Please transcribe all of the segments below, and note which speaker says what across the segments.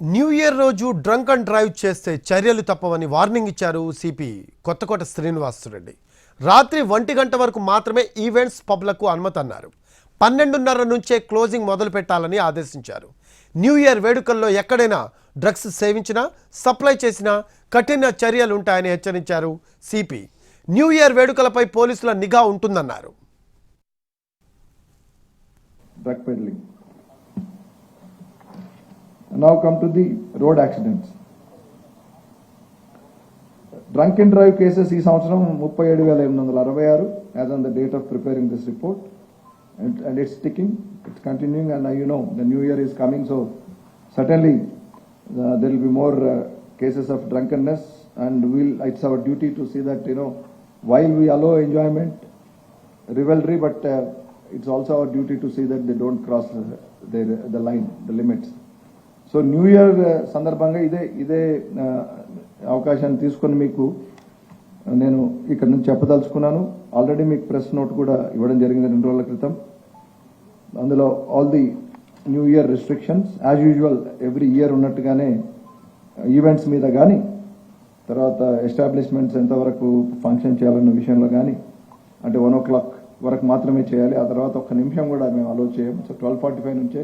Speaker 1: New year రోజు drunk and drive చేస్తే చర్యలు తప్పవని వార్నింగ్ ఇచ్చారు సిపి కొత్తకోట శ్రీనివాసరెడ్డి. రాత్రి ఒంటి గంట వరకు మాత్రమే ఈవెంట్స్ పబ్లకు అనుమతి అన్నారు పన్నెండున్నర నుంచే క్లోజింగ్ మొదలు పెట్టాలని ఆదేశించారు. న్యూ ఇయర్ వేడుకల్లో ఎక్కడైనా డ్రగ్స్ సేవించినా సప్లై చేసినా కఠిన చర్యలు ఉంటాయని హెచ్చరించారు సిపి. న్యూ ఇయర్ వేడుకలపై పోలీసుల నిఘా ఉంటుందన్నారు.
Speaker 2: Now come to the road accidents. Drunk and drive cases ఈ సంవత్సరం ముప్పై ఏడు వేల ఎనిమిది వందల అరవై ఆరు as on the date of preparing this report and it's ticking it's continuing and you know the new year is coming so suddenly there will be more cases of drunkenness and will it's our duty to see that you know while we allow enjoyment revelry but it's also our duty to see that they don't cross the line the limits. So new year సందర్భంగా ఇదే ఇదే అవకాశాన్ని తీసుకొని మీకు నేను ఇక్కడ నుంచి చెప్పదలుచుకున్నాను. ఆల్రెడీ మీకు ప్రెస్ నోట్ కూడా ఇవ్వడం జరిగింది రెండు రోజుల క్రితం. అందులో all the new year restrictions as usual every year ఉన్నట్టుగానే ఈవెంట్స్ మీద కానీ తర్వాత ఎస్టాబ్లిష్మెంట్స్ ఎంతవరకు ఫంక్షన్ చేయాలన్న విషయంలో కానీ అంటే వన్ ఓ క్లాక్ వరకు మాత్రమే చేయాలి. ఆ తర్వాత ఒక్క నిమిషం కూడా మేము అలో చేయము. సో ట్వెల్వ్ ఫార్టీ ఫైవ్ నుంచే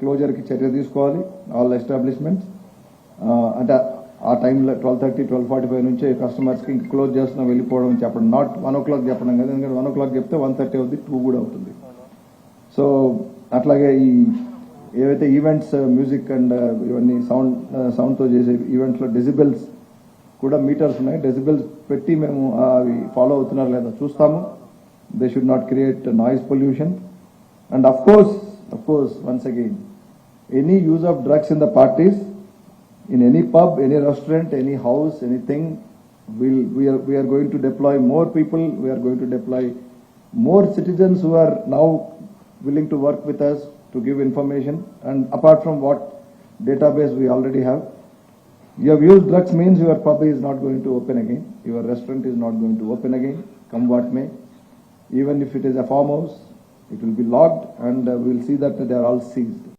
Speaker 2: క్లోజర్కి చర్య తీసుకోవాలి ఆల్ ఎస్టాబ్లిష్మెంట్స్. అంటే ఆ టైంలో twelve thirty twelve forty five నుంచే కస్టమర్స్కి క్లోజ్ చేస్తున్నాం వెళ్ళిపోవడం చెప్పడం నాట్ వన్ ఓ క్లాక్ చెప్పడం కదా ఎందుకంటే వన్ ఓ క్లాక్ చెప్తే వన్ థర్టీ అవుతుంది టూ కూడా అవుతుంది. సో అట్లాగే ఈ ఏవైతే ఈవెంట్స్ మ్యూజిక్ అండ్ ఇవన్నీ సౌండ్ సౌండ్తో చేసే ఈవెంట్స్లో డెసిబెల్స్ కూడా మీటర్స్ ఉన్నాయి. డెసిబెల్స్ పెట్టి మేము అవి ఫాలో అవుతున్నారు లేదా చూస్తాము. They should not create noise pollution and of course Of course, once again, any use of drugs in the parties, in any pub, any restaurant, any house, anything, will we are, we are going to deploy more people, we are going to deploy more citizens who are now willing to work with us to give information and apart from what database we already have. You have used drugs means your pub is not going to open again, your restaurant is not going to open again, come what may. Even if it is a farmhouse, it will be logged and uh, we'll see that they are all seized.